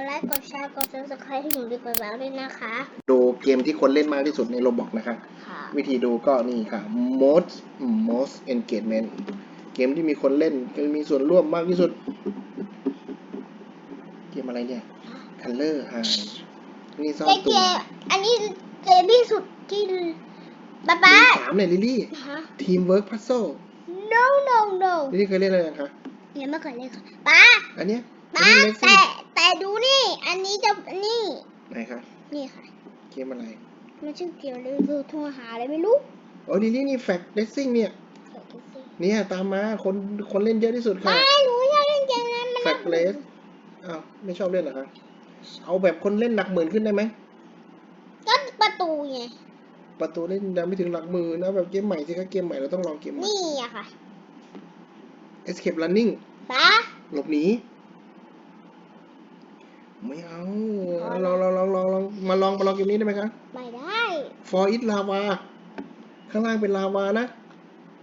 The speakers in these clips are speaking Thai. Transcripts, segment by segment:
ดไลค์กดแชร์กดซับสไครต์ให้หนูดีกว่าแล้วด้วยนะคะ ดูเกมที่คนเล่นมากที่สุดในโรบอกนะครับค่ะ วิธีดูก็นี่ค่ะ most most engagement เกมที่มีคนเล่นก็มีส่วนร่วมมากที่สุด เกมอะไรเนี่ย color high นี่ซ่อนแต่ตัเกวมอันนี้เกมที่สุดที่ป๊าป๊ามีสามเลยลิลลี่ ฮะ teamwork puzzle no no no ลิลลี่เคยเล่นอะไรยังคะยังไม่เคยเล่นค่ะป๊าอันเนี้ยป๊าอันนี้เล็กสิแต่ แต่ดูนี่ อันนี้จะนี่ไหนคะนี่ค่ะ เกมอะไร มันชื่อเกมอะไรคือโทรหาอะไรไม่รู้โอ้ลิลลี่นี่ fact racing เนี่ยเดี๋ยวดูสิเนี่ยตามมาคนคนเล่นเยอะที่สุดค่ะไม่หนูอยากเล่นเกมนั้นมัน fact race อ้าวไม่ชอบเล่นเหรอคะเอาแบบคนเล่นหลักหมื่นขึ้นได้ไหมก็ประตูไงประตูเล่นยังไม่ถึงหลักหมื่นนะแบบเกมใหม่สิคะเกมใหม่เราต้องลองเกมใหม่นี่อะค่ะ escape running ป๊าหลบหนี ไม่เอาลองลองลองลองลองมาลองมาลองเกมนี้ได้ไหมคะ ไม่ได้ for it lava ข้างล่างเป็นลาวานะ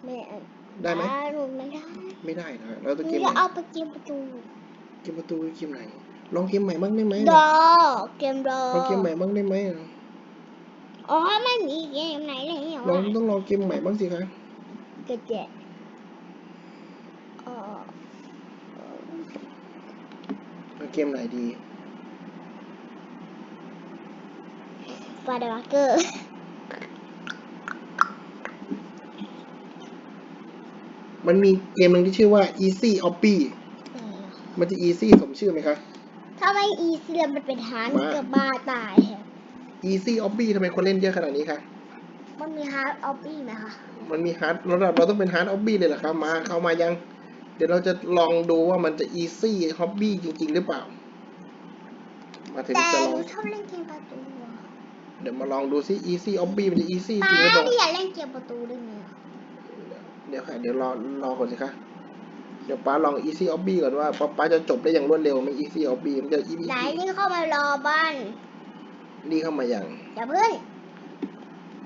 ไม่เอาได้ไหมป๊าหนูไม่ได้ ไม่ได้นะเราหต้องนูเกมจะไหนเอาไปเกมประตู เกมประตูเกมไหน ลองเกมใหม่บ้างได้ไหมดอเกมดอลองเกมใหม่บ้างได้ไหมอ๋อไม่มีเกมไหนเลยเหรอลองต้องลองเกมใหม่บ้างสิคะเกิดเจ็ดอ๋อเอาเกมไหนดี ฟาดาเกอร์มันมีเกมหนึ่งที่ชื่อว่า easy obby มันจะ easy สมชื่อไหมคะ ถ้าไม่อีซีแล้วมันเป็นฮาร์ดมากับบ้าตายแฮะ easy obby ทำไมคนเล่นเยอะขนาดนี้คะมันมีฮาร์ดออฟบี้ไหมคะ มันมี hard ระดับเราต้องเป็น hard obby เลยเหรอครับ มาเข้ามายัง เดี๋ยวเราจะลองดูว่ามันจะ easy hobby จริง ๆ หรือเปล่า มาถึงแต่จะหลอนูงชอบเล่นเกมประตูอะ เดี๋ยวมาลองดูซิ easy obby มันจะ easy จป้าริงหรือเปล่าที่อยากเล่นเกมประตูได้ไหมอะเดี๋ยวค่ะเดี๋ยวรอรอก่อนสิคะเดี๋ยวป้าลอง easy obby ก่อนว่าป้าป้าจะจบได้อย่างรวดเร็วไหม easy obby มันจะ easy ไหนนี่เข้ามารอบ้านนี่เข้ามาอย่างอย่าเพิ่ง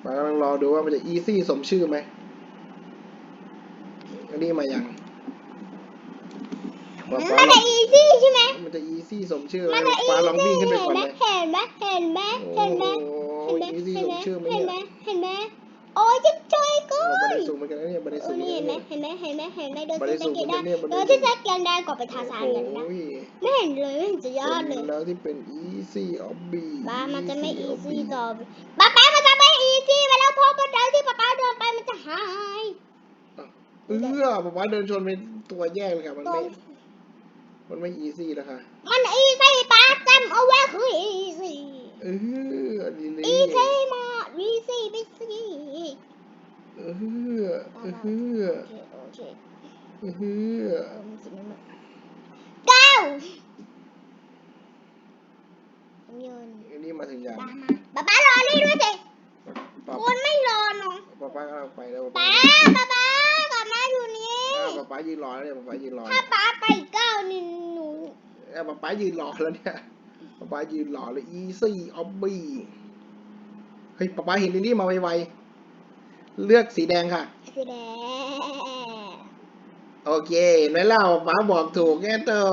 ป้ากำลังรอดูว่ามันจะ easy สมชื่อไหมอันนี้มาอย่างป้ามันป้าไม่ลได้องอีซี่ใช่ไหมมันจะ easy สมชื่อไหมมันจะอีป้าลองวิ่งขึ้นไปเห็ก่อนนไหมเลยเห็นไหมเห็นไหมเห็นไหมโอ้เห็ นไหมโห easy เห็นสไหมมชื่อไหมเห็นเนี่ยไหมเห็นไหมโอ้ยจิ๊บจอยกูเราบันไดสูงเหมือนกันนะเนี่ยบันไดโอ้สูงนี่เหมือนเห็กันนไหมเนี่ย เห็นไหมเห็นไหมเห็นไหมเดินบันไดที่สูสงเก็ตเหมืได้อนกันเนี่ยบันไดเดินสูที่งสเก็ตได้ก่อนไปทาซานกันนะโอ้ยไม่เห็นเลยไม่เห็นจะยอดเลยแล้วที่เป็น easy obby บ้ามันจะไม่อี easy ซี่ obby ต่อป้าป้ามันจะไม่อีซี่ไปแล้วพอมันเดินที่ป้าป้าเดินไปมันจะหายเออผมว่าเดินชนเป็นตัวแยกเลยค่ะมันตรไม่งมันไม่อีซี่แล้วค่ะมันอีซี่ป้าจำเอาไว้คืออีซี่ เออดีเลยอีซี่มากอีซี่ไม่ซี่เออเออเออโอเคโอเคเออเออมันสิมันเก้าโยนอันนี้มาถึงอย่างป้ามาป้าป้ารอนี่ด้วยสิป้าคุณไม่รอเนาะป้าป้ากำลังไปแล้วป้าป้าป้ากลับมาอยู่นี่อ้าวป้าป้ายืนรอแล้วเนี่ยป้าป้ายืนรอถ้าป้าไปเก้านี่หนูเอ้าป้าป้ายืนรอแล้วเนี่ย ป้าป้ายืนรอเลย easy obby เฮ้ยป้าป้าเห็นลิลลี่มาไวๆเลือกสีแดงค่ะ สีแดง โอเคเห็นไหมเล่าป้าบอกถูกแค่ตัว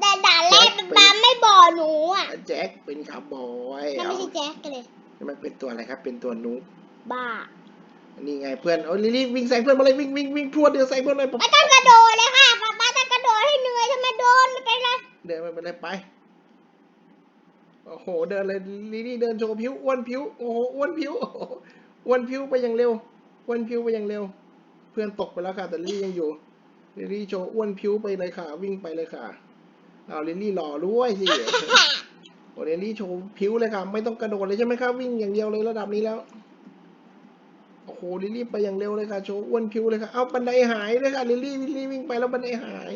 แต่ด่านแรกป้าไม่บอกหนูอะแจ็คเป็นคาร์บอยนั่นไม่ใช่แจ็คกันเลยมันเป็นตัวอะไรครับ เป็นตัวนุ๊กบ้านี่ไงเพื่อนโอ้ยลิลลี่วิ่งใส่เพื่อนมาเลยวิ่งวิ่งวิ่งพรวดเดียวใส่เพื่อนเลยป๊าไม่ต้องกระโดดเลยค่ะป้าป้าจะกระโดดให้เหนื่อยทำไมโดนไม่เป็นไรเดินไปไปเลยไป โอ้โห เดินเลยลิลี่เดินโชว์ผิวอ้วนผิวโอ้โหอ้วนผิวอ้วนผิวไปอย่างเร็วอ้วนผิวไปอย่างเร็ว เพื่อนตกไปแล้วค่ะ แต่ลิลี่ยังอยู่ลิลี่โชว์อ้วนผิวไปเลยค่ะ วิ่งไปเลยค่ะเอาลิลี่หล่อด้วยสิโอ้ลิลี่โชว์ผิวเลยค่ะ ไม่ต้องกระโดดเลยใช่ไหมครับวิ่งอย่างเดียวเลยระดับนี้แล้วโอ้โหลิลี่ไปอย่างเร็วเลยค่ะโชว์อ้วนผิวเลยค่ะเอาบันไดหายเลยค่ะลิลี่ลิลี่วิ่งไปแล้วบันไดหาย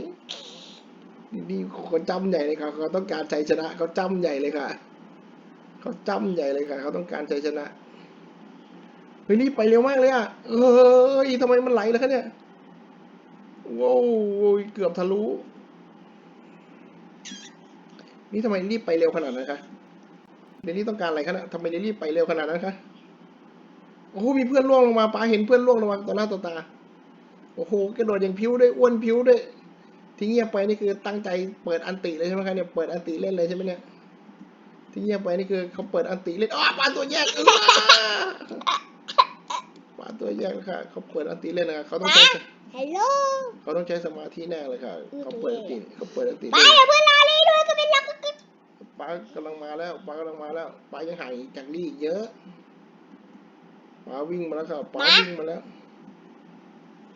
ลิลลี่เขาจำใหญ่เลยค่ะเขาต้องการชัยชนะเขาจำใหญ่เลยค่ะเขาจำใหญ่เลยค่ะเขาต้องการชัยชนะเฮ้ยนี่ไปเร็วมากเลยอะเอ้ยทำไมมันไหลแล้วคะเนี่ยว้าวเกือบทะลุนี่ทำไมรีบไปเร็วขนาดนั้นคะลิลลี่ต้องการอะไรคะเนี่ยทำไมลิลลี่ไปเร็วขนาดนั้นคะโอ้โหมีเพื่อนล่วงลงมาป้าเห็นเพื่อนล่วงลงมาต่อหน้าต่อตาโอ้โหกระโดดอย่างพิ้วด้วยอ้วนพิ้วด้วย ที่เงียบไปนี่คือตั้งใจเปิดอันติเลยใช่ไหมครับเนี่ยเปิดอันติเล่นเลยใช่ไหมเนี่ยที่เงียบไปนี่คือเขาเปิดอันติเล่นอ๋อปลาตัวแยกเออปลาตัวแยกค่ะเขาเปิดอันติเล่นนะครับเขาต้องใช้ฮัลโหลเขาต้องใช้สมาธิแน่เลยค่ะเขาเปิดอันติเขาเปิดอันติป้าเล่นอย่าเพิ่งรอเลยด้วยก็เป็นรักก็ปลากำลังมาแล้วปลากำลังมาแล้วปลายังห่างจากลี่อีกเยอะปลาวิ่งมาแล้วครับปลาวิ่งมาแล้ว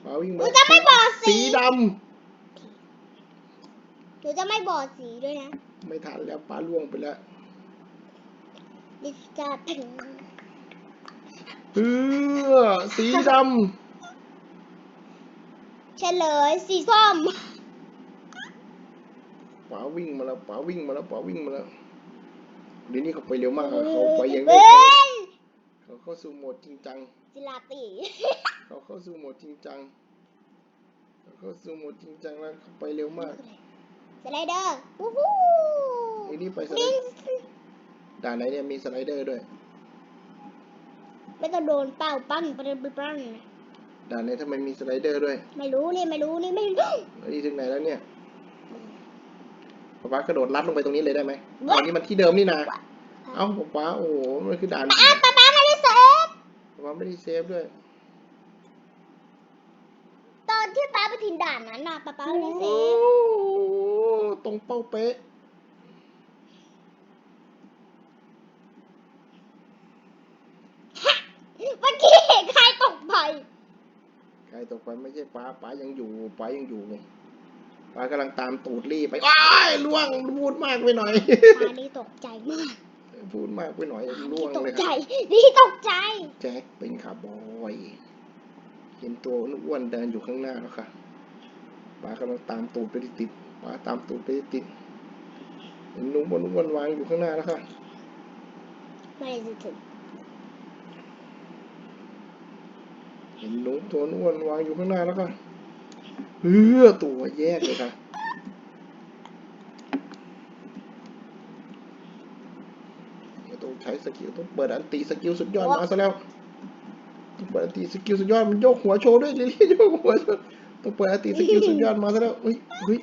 ปลาวิ่งหมานูแล้วจะไม่บอกสีสีดห นูจะไม่บอกสีด้วยนะำไม่ทันแล้วปลาล่วงไปแล้วดิสจะถึงเออสีดเฉลยสีส้มำปลาวิ่งมาแล้วปลาวิ่งมาแล้วปลาวิ่งมาแล้วเดี๋ยวนี้เขาไปเร็วมากอะเขาไปอย่างเฮ้เร็วยเขาเข้าสู่โหมดจริงจัง จิลาตีเขาเข้าสู่โหมดจริงจังเขาเข้าสู่โหมดจริงจังแล้วเขาไปเร็วมากสไลเดอร์วู้ฮู้ไอ้นี่ไปสไลบินด์ด่านไหนเนี่ยมีสไลเดอร์ด้วย ไม่ต้องโดนเป้าปั้งปั้งปั้งปั้งนะด่านไหนทำไมมีสไลเดอร์ด้วยไม่รู้นี่ไม่รู้นี่ไม่รู้ แล้วนี่ถึงไหนแล้วเนี่ยป๊าป๊ากระโดดลัดลงไปตรงนี้เลยได้ไหมว้าตอนนี้มันที่เดิมนี่นะเอ้าป๊าป๊าโอ้โหมันคือด่านอ้าวป๊าป๊าไม่ได้เซฟป๊าป๊าไม่ได้เซฟด้วยตอนที่ป๊าไปถึงด่านนั้นน่ะป๊าป๊าไม่ได้เซโอ้ฟโห ตรงเป้าเป๊ะ เมื่อกี้เห็นใครตกไป ใครตกไปไม่ใช่ป๊าป๊ายังอยู่ป๊ายังอยู่ไงป๊ากำลังตามตูดลี่ไปอ้ายล่วงพูดมากไปหน่อยป๊านี่ตกใจมากพูดมากไปหน่อยป๊าล่นี่วงตกเลยคใจรับนี่ตกใจแจ็คเป็นคาร์บอยเห็นตัวอ้วนๆเดินอยู่ข้างหน้าแล้วค่ะป้ากำลังตามตูดไปติดๆ ป้าตามตูดไปติดๆเห็นนุ่มอ้วนๆวางอยู่ข้างหน้าแล้วค่ะ ไม่ได้ถึงเห็นนุ่มตัวอ้วนวางอยู่ข้างหน้าแล้วค่ะเออตัวแยกเลยค่ะต้องใช้สกิลต้องเปิดอันตีสกิลสุดยอดมาซะแล้วต้องเปิดอันตีสกิลสุดยอดมันโยกหัวโชว์ด้วยลิลลี่โยกหัวโชว์ต้องเปิดอันตีสกิลสุดยอดมาซะแล้วเฮ้ยเฮ้ย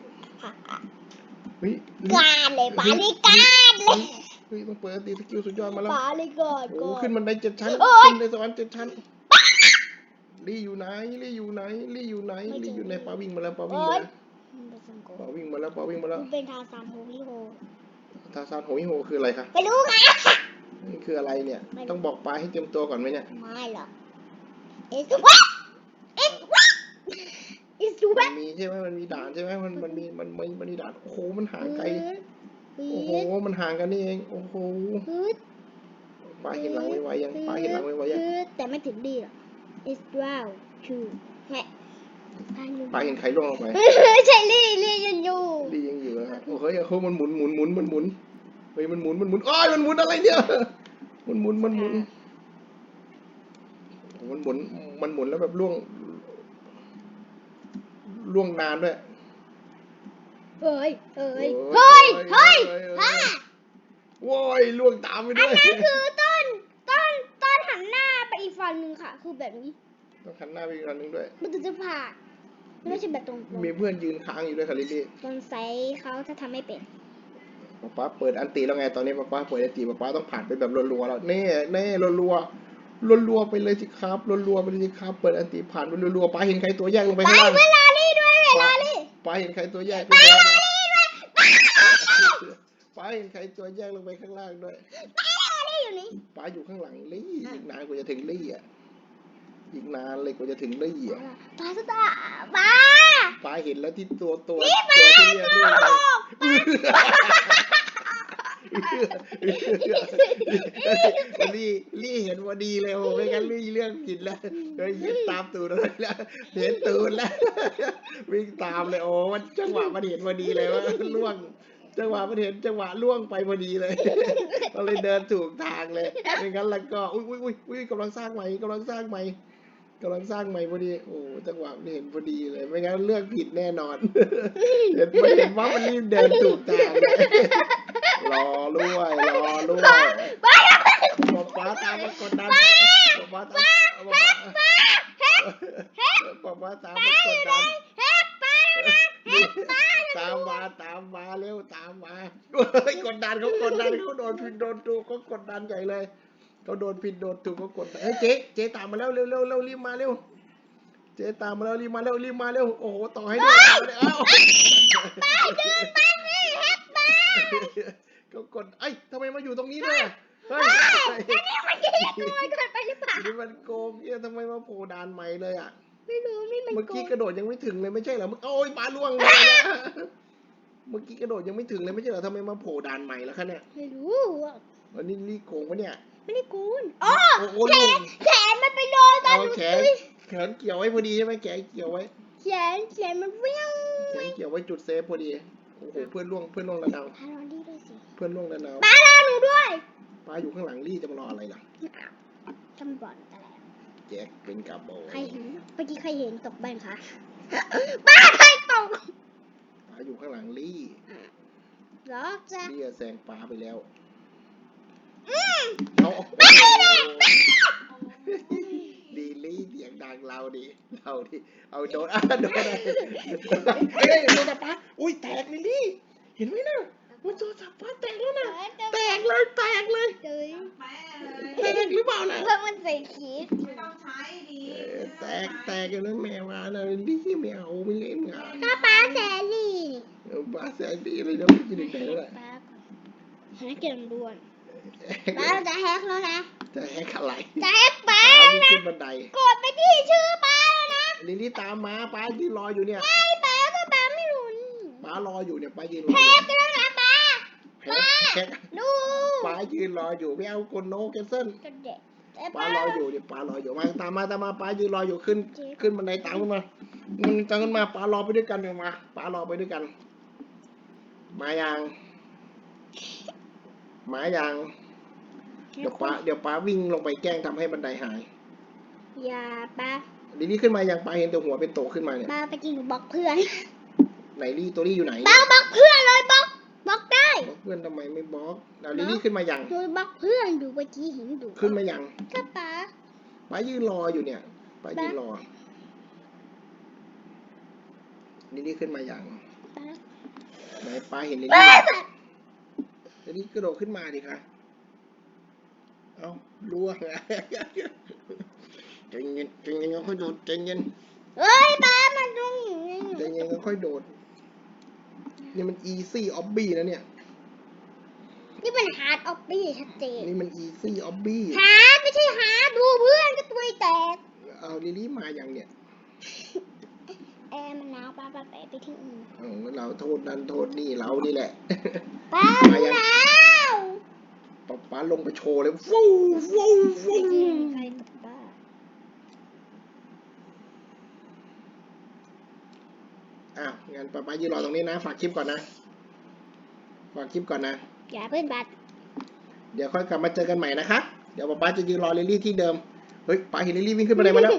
เฮ้ยลิกาดเลยป๊านี่กาดเลยเฮ้ยต้องเปิดอันตีสกิลสุดยอดมาแล้วป๊าเลยกอดโอ้กอดขึ้นบันไดเจ็ดชั้นโอ๊ยขึ้นในสวรรค์เจ็ดชั้นลี่อยู่ไหนลี่อยู่ไหนลี่อยู่ไหนลี่อยู่ในปาวิ่งมาแล้วปาวิ่งมาแล้วมันเป็นสังโกปาวิ่งมาแล้วปาวิ่งมาแล้วมันเป็นทาซานโฮฮิโฮทาซานโหยโหคืออะไรคะไม่รู้ไงนี่คืออะไรเนี่ยไม่รู้ต้องบอกปลาให้เตรียมตัวก่อนไหมเนี่ยไม่หรอกเอ็กวัดเอ็กวัดอิส มัวัดนมีใช่ไหมมันมีด่านใช่ไหมมันมันมีมันมันมันมีด่านโอ้โหมันห่างไกลฮึโอ้โหดมันห่างกันนี่เองโอ้โหฮึดปลาเห็นหลังไวๆยังปลาเห็นหลังไวๆยังฮึดแต่ไม่ถึงดีหรอก is wow two แหะปลาเห็นใครล่วงลงไปใช่ลี่ลี่ยังอยู่ดียังอยู่นะโอ้โหเฮ้ยโอ้โหมันหมุนหมุนหมุนมันหมุนเฮ้ยมันหมุนมันหมุนอ้อยมันหมุนอะไรเนี่ยมันหมุนมันหมุนโอ้โหมันหมุนมันหมุนแล้วแบบล่วง ล่วงนานด้วย เฮ้ยเฮ้ยโอ้เฮ้ยยเฮ้ยเฮ้ยเฮ้ยฮ่าโว้ยล่วงตามไปอันด้วยนั้นคือต้น ต้น ต้นหันหน้าไปอีกฝั่งหนึ่งค่ะ คือแบบนี้ ต้องหันหน้าไปอีกอันหนึ่งด้วย มันถึงจะผ่านไม่ใช่แบบตรงๆมีเพื่อนยืนค้างอยู่ด้วยค่ะลิลลี่ตอนไซเขาถ้าทำไม่เป็นป๊าป๊าเปิดอันตีแล้วไงตอนนี้ป๊าป๊าเปิดอันตีป๊าป๊าต้องผ่านไปแบบรัวๆแล้วแน่แน่รัวๆ รัวๆไปเลยสิครับรัวๆไปเลยสิครับ เปิดอันตีผ่านไปรัวๆป้าเห็นใครตัวแยกลงไปไปข้างล่างเวลาลี่ด้วยเวลาลี่ป้าเห็นใครตัวแยกลงไปข้างล่างป้าเห็นใครตัวแยกลงไปข้างล่างด้วยไปเวลาลี่อยู่นี่ป้าอยู่ข้างหลังลี่อีกนานกว่าจะถึงลี่อะอีกนานเลยกว่าจะถึงลี่อะปลาสตาร์ปลาป้าเห็นแล้วที่ตัวตัวนี่ตัวปลาที่เรียกด้วยไปลี่ลี่เห็ นพอดีเลยโอ้ไม่งั้นลี่เรื่องผิดแล้วเฮ้ยตามตูดเลยแล้วเห็นตูดแล้ว วิ่งตามเลยโอ้มันจังหวะมันเห็นพอดีเลยว่าล่วงจังหวะมันเห็นจังหวะล่วงไปพอดีเลยก็เลยเดินถูกทางเลยไม่งั้นแล้วก็อุ้ยอุ้ยอุ้ยอุ้ยกำลังสร้างใหม่กำลังสร้างใหม่กำลังสร้างใหม่พอดี โอ้จังหวะมันเห็นพอดีเลย ไม่งั้นเลือกผิดแน่นอน เห็นไม่เห็นว่ามันรีบเดินถูกทางเลยรอด้วยรอด้วย มาตามมากดดันป้าป้าป้าป้าป้าป้าตามมากดดันตามมาตามมาเร็วตามมากดดันเขากดดันเขาโดนพินโดนถูกเขากดดันใหญ่เลยเขาโดนพินโดนถูกเขากดดันเฮ้ยเจ๊เจ๊ตามมาแล้วเร็วเร็วเร็วรีบมาเร็วเจ๊ตามมาแล้วรีบมาเร็วรีบมาเร็วโอ้โหต่อให้ด้วยเอ้าไปเดินไปเลยแฮปปี้ก็กดไอ้ทำไมมาอยู่ตรงนี้เนี่ย เฮ้ยอันนี้มันจะขโมยเกินไปหรือเปล่านี่มันโกงเนี่ยทำไมมาโผล่ด่านใหม่เลยอะ ไม่รู้นี่มันเมื่อโกกี้งกระโดดยังไม่ถึงเลยไม่ใช่เหรอเมื่อโอ้ยปลาล่วงเลยนะเมื่อกี้กระโดดยังไม่ถึงเลยไม่ใช่เหรอทำไมมาโผล่ด่านใหม่แล้วคะเนี่ยไม่รู้อะวันนี้รีโกงปะเนี่ย ไม่ได้โกงอ๋อโอ้โหแขนแขนมันไปโดนตอนเอาหนูแขตุนยแขนเกี่ยวไว้พอดีใช่ไหมแขนเกี่ยวไว้แขนแขนมันเวี่ยงแขนเกี่ยวไว้จุดเซฟพอดี โอ้โหเพื่อนล่วงเพื่อนล่วงระนาวพาเราดีด้วยสิ เพื่อนล่วงระนาว ป้ารอหนูด้วย ป้าอยู่ข้างหลังรี่จะมารออะไรล่ะจำบอลแต่แล้วแจ็คเป็นกับโบใครเห็นเมื่อกี้ใครเห็นตกบ้านคะป้าใครตกป้าอยู่ข้างหลังรี่เหรอจ๊ะรี่อะแซงป้าไปแล้วอืมเอาไม่ได้ดีลี่เสียงดังเราดิเราดิเอาโดนอะโดนอะไรเอ้ยโดนป้าอุ้ยแตกลิลลี่เห็นไหมนะ มันโดนสับป้าแตกแล้วนะแตกเลยแตกเลยเฮ้ยแม่เลยแตกหรือเปล่านะเพื่อมันใส่ขีดไม่ต้องใช้ดีเออแตกแตกกันนะแมวอะนะลิลลี่ไม่เอาไม่เล่นอะถ้าป้าแสลี่เออป้าแสงดีเลยนะไม่กินอีกแล้วแหละป้าก่อนหาเกี่ยวด่วนป้าจะแฮกแล้วนะจะแฮกอะไรจะแฮกป้าป้าวิ่งขึ้นบันไดกดไปที่ชื่อป้าแล้วนะลิลลี่ตามมาป้ายืนรออยู่เนี่ยไอ้ป้าก็ป้าไม่รู้นี่ป้ารออยู่เนี่ยป้ายืนรอแฮอยู่กกันแล้วนะป้า แฮกแฮกดูป้ายืนรออยู่ไม่เอาคนโนแคนเซิลกระเด็ดแต่ป้ารออยู่เนี่ยป้ารออยู่มาตามมาตามมาป้ายืนรออยู่ขึ้น ขึ้นบันไดตามขึ้นมามันตามขึ้นมาป้ารอไปด้วยกันเดี๋ยวมาป้ารอไปด้วยกัน มายังมายังเดี๋ยวป้าเดี๋ยวป้าวิ่งลงไปแกล้งทำให้บันไดหาย อย่าป้าลิลลี่ขึ้นมายังป้าเห็นแต่หัวเป็นโตขึ้นมาเนี่ยป้าไปกินหนูบล็อกเพื่อนไหนลี่ตัวลี่อยู่ไหนป้าบล็อกเพื่อนเลยบล็อก บล็อกได้บอกเพื่อนทำไมไม่บล็อกแล้วลิลลี่ขึ้นมายังหนูบล็อกเพื่อนดูเมื่อกี้เห็นดูขึ้นมายังก็ป้าป้ายืนรออยู่เนี่ยป้ายืนรอลิลลี่ขึ้นมายังป้าไหนป้าเห็นลิลป้าลี่ลิลลี่กระโดดขึ้นมาดิคะเอาล่วงใจเย็นใจเย็นค่อยโดดใจเย็นเฮ้ยป้ามันตรงนี้ใจเย็นค่อยโดด นี่มันอีซี่ออบบี้นะเนี่ย นี่มันฮาร์ดออฟบี้ชัดเจนนี่มันอีซี่ออบบี้ฮาร์ดไม่ใช่ฮาร์ดดูเพื่อนก็ตัวแตก เอาลิลลี่มาอย่างเนี่ยแอร์มันหนาวป้าป้าไปไปที่อื่นเอาเราโทษนั้นโทษนี่เรานี่แหละ ป้ามายังหนาวป๊าป๊าลงไปโชว์เลย ฟู่ฟู่ฟู่ไปกินใครตกบ้า อ้าว งั้นป๊าป๊ายืนรอตรงนี้นะ ฝากคลิปก่อนนะ ฝากคลิปก่อนนะ อย่าเพื่อนบัตรเดี๋ยวค่อยกลับมาเจอกันใหม่นะคะเดี๋ยวป๊าป๊าจะยืนรอลิลลี่ที่เดิม เฮ้ยป๊าเห็นลิลลี่วิ่งขึ้นบันไดมาแล้ว